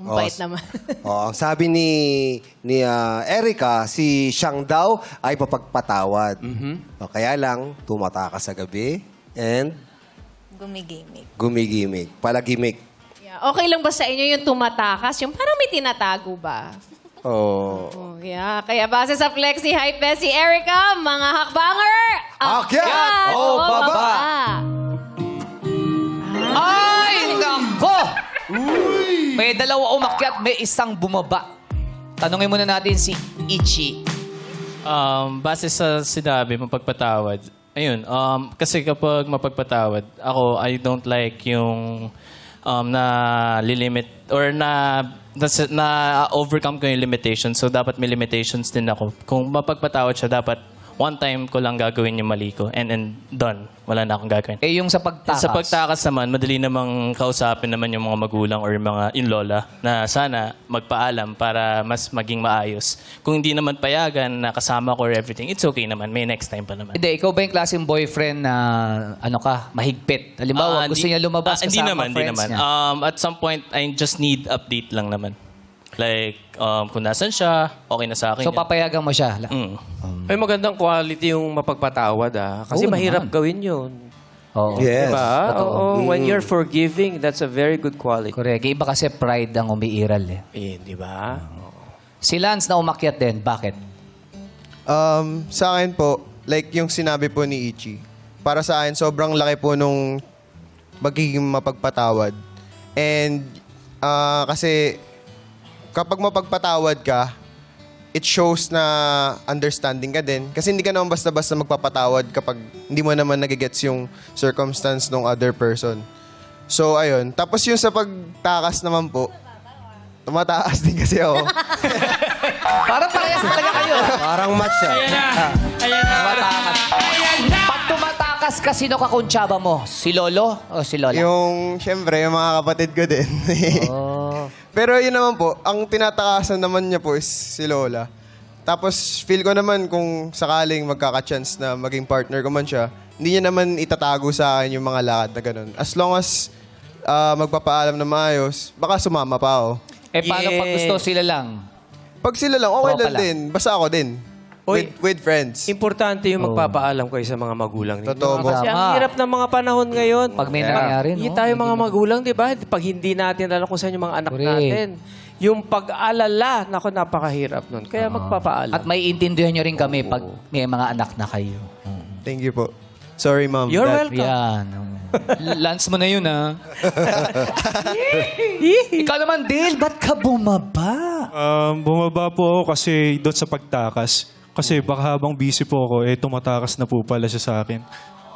Ang bait s- naman. oh, ang sabi ni ni ah, Erica, si Siyang daw ay papagpatawad. O, kaya lang, tumatakas sa gabi and Gumigimik. gumigimik. Palagimik. Yeah. Okay lang ba sa inyo yung tumatakas? Yung parang may tinatago ba? Oh. Oh, yeah. Kaya base sa flex ni Hype Best, si Erica, mga hakbanger! Akyat! o baba! May dalawa umakyat, may isang bumaba. Tanungin muna natin si Ichi. Um, base sa sinabi, mapagpatawad. Ayun, um, kasi kapag mapagpatawad, ako, I don't like yung um, na lilimit or na na, na overcome ko yung limitations. So, dapat may limitations din ako. Kung mapagpatawad siya, dapat one time ko lang gagawin yung mali ko and then done. Wala na akong gagawin. Eh, yung sa pagtakas. Sa pagtakas naman, madali namang kausapin naman yung mga magulang or yung mga in lola na sana magpaalam para mas maging maayos. Kung hindi naman payagan na kasama ko or everything, it's okay naman. May next time pa naman. Hindi, ikaw ba yung klaseng boyfriend na ano ka, mahigpit? Halimbawa, Ah, gusto di- niya lumabas ah, Hindi kasama naman, hindi friends naman. niya. Um, at some point, I just need update lang naman. Like, um, kung nasan siya, okay na sa akin. so, yun. papayagan mo siya. La- Mm. May magandang quality yung mapagpatawad ah. Kasi Oo mahirap naman. gawin yun. Oo. Yes. Diba? Oo, when you're forgiving, that's a very good quality. Correct. Iba kasi pride ang umiiral eh. Eh, di ba? Si Lance na umakyat din. Bakit? Um, sa akin po, like yung sinabi po ni Ichi, para sa akin, sobrang laki po nung magiging mapagpatawad. And ah, kasi kapag mapagpatawad ka, it shows na understanding ka din. Kasi hindi ka naman basta-basta magpapatawad kapag hindi mo naman nagigets yung circumstance ng other person. So, ayun. Tapos yung sa pagtakas naman po, tumataas din kasi ako. Parang parehas talaga kayo. Parang match siya. Tumatakas. Pag tumatakas ka, sino kakuntsaba mo? Si Lolo o si Lola? Yung, syempre, yung mga kapatid ko din. Oh. Pero yun naman po, ang tinatakasan naman niya po is si Lola. Tapos feel ko naman kung sakaling magkaka-chance na maging partner ko man siya, hindi niya naman itatago sa akin yung mga lakad na ganun. As long as ah, magpapaalam na maayos, baka sumama pa ako. Eh, paano Yeah. pag gusto sila lang? Pag sila lang, okay Tropa lang lang. din. Basta ako din. Oy. With, with friends. Importante yung magpapaalam kayo sa mga magulang ninyo. Totoo po. Kasi ang Tama. hirap ng mga panahon ngayon. Pag may nangyari, no? Hindi tayo mga magulang, di ba? Pag hindi natin alam kung saan yung mga anak Correct. natin. Yung pag-alala, naku, napakahirap nun. Kaya magpapaalam. At may intindihan nyo rin kami pag may mga anak na kayo. Thank you po. Sorry, ma'am. You're Dad. welcome. Yan. Lance mo na yun, ha? Ikaw naman, Dale, ba't ka bumaba? Um, bumaba po ako kasi doon sa pagtakas. Kasi baka habang busy po ako, eh tumatakas na po pala siya sa akin.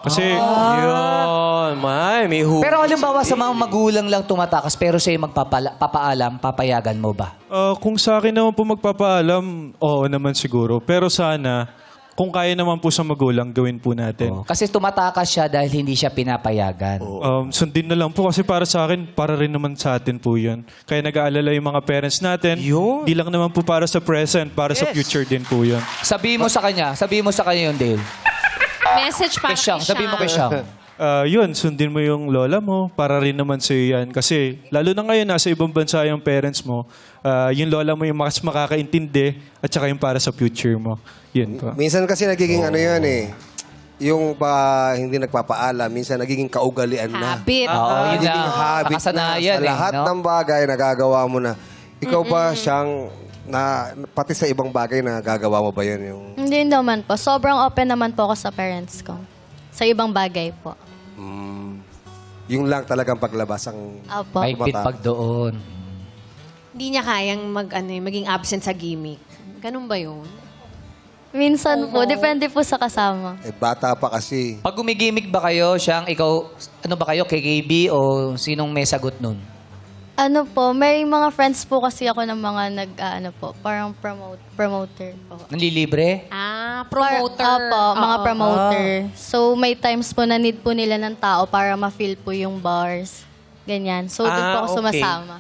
Kasi, Yun, may, may hu- Pero halimbawa sa mga magulang lang tumatakas, pero siya yung magpapaalam, papayagan mo ba? uh, kung sa akin naman po magpapaalam, oo naman siguro. Pero sana, kung kaya naman po sa magulang, gawin po natin. Kasi tumatakas siya dahil hindi siya pinapayagan. Um, sundin na lang po kasi para sa akin, para rin naman sa atin po yun. Kaya nag-aalala yung mga parents natin. Yun. Di lang naman po para sa present, para sa Yes. future din po yun. Sabihin mo sa kanya, sabihin mo sa kanya yun, Dale. Message para Kay Siyang, sabihin mo kay Siyang. Ah, yun, sundin mo yung lola mo para rin naman sa yan. Kasi lalo na ngayon, nasa ibang bansa yung parents mo, ah, yung lola mo yung mas makakaintindi at saka yung para sa future mo. Yun po. Minsan kasi nagiging ano yun eh. Yung pa hindi nagpapaalam, minsan nagiging kaugalian na. Habit. Oo, yun Nagiging na. habit na Nakasanayan sa eh, lahat no? ng bagay na gagawa mo na. Ikaw ba siyang na pati sa ibang bagay na gagawa mo ba yun yung Hindi naman po. Sobrang open naman po ako sa parents ko. Sa ibang bagay po. yung lang talagang paglabas ang Opo. May bit pag doon. Hindi niya kayang mag, ano, eh, maging absent sa gimmick. Ganun ba yun? Minsan po. Depende po sa kasama. eh, bata pa kasi. Pag gumigimik ba kayo, Siyang, ikaw, ano ba kayo, KKB o sinong may sagot nun? Ano po, may mga friends po kasi ako ng mga nag, ah, ano po, parang promote, promoter po. Nanlilibre? Ah, Par- promoter. Opo, mga Oo. promoter. So, may times po na need po nila ng tao para ma-fill po yung bars. Ganyan. So, doon po Ah, ako okay. sumasama.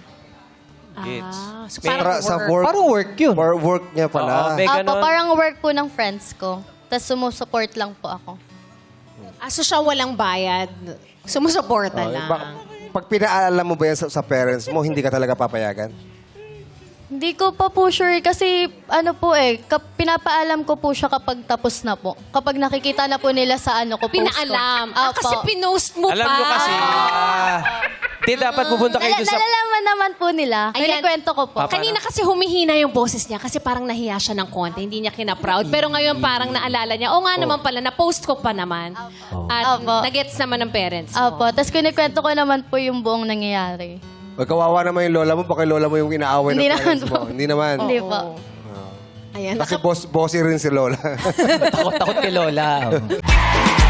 Gets. Ah, so May- parang Para sa work. Parang work yun. for work niya Oo, pala. may Opo, parang work po ng friends ko. Tapos sumusupport lang po ako. Ah, so siya walang bayad. Sumusuporta Oh, lang. baka- pag pinaalam mo ba yan sa, sa parents mo, hindi ka talaga papayagan? Hindi ko pa po sure kasi ano po eh, kap- pinapaalam ko po siya kapag tapos na po. Kapag nakikita na po nila sa ano ko, post ko. Pinaalam. Ah, Opo. kasi pinost mo Alam pa. nyo kasi, ah, di dapat pupunta kayo Nala- doon sa... nalalaman naman po nila. Ayan. Kinikwento ko po. Kanina kasi humihina yung boses niya kasi parang nahiya siya ng konti. Hindi niya kina-proud. Pero ngayon parang naalala niya, o nga naman pala, na-post ko pa naman. At Opo. nagets naman ng parents mo. Opo, tapos kinikwento ko naman po yung buong nangyayari. Magkawawa naman yung lola mo, baka yung lola mo yung inaaway Hindi ng naman parents po. mo. Hindi naman. Hindi po. Ayan. Kasi boss, bossy rin si lola. Takot-takot kay Lola.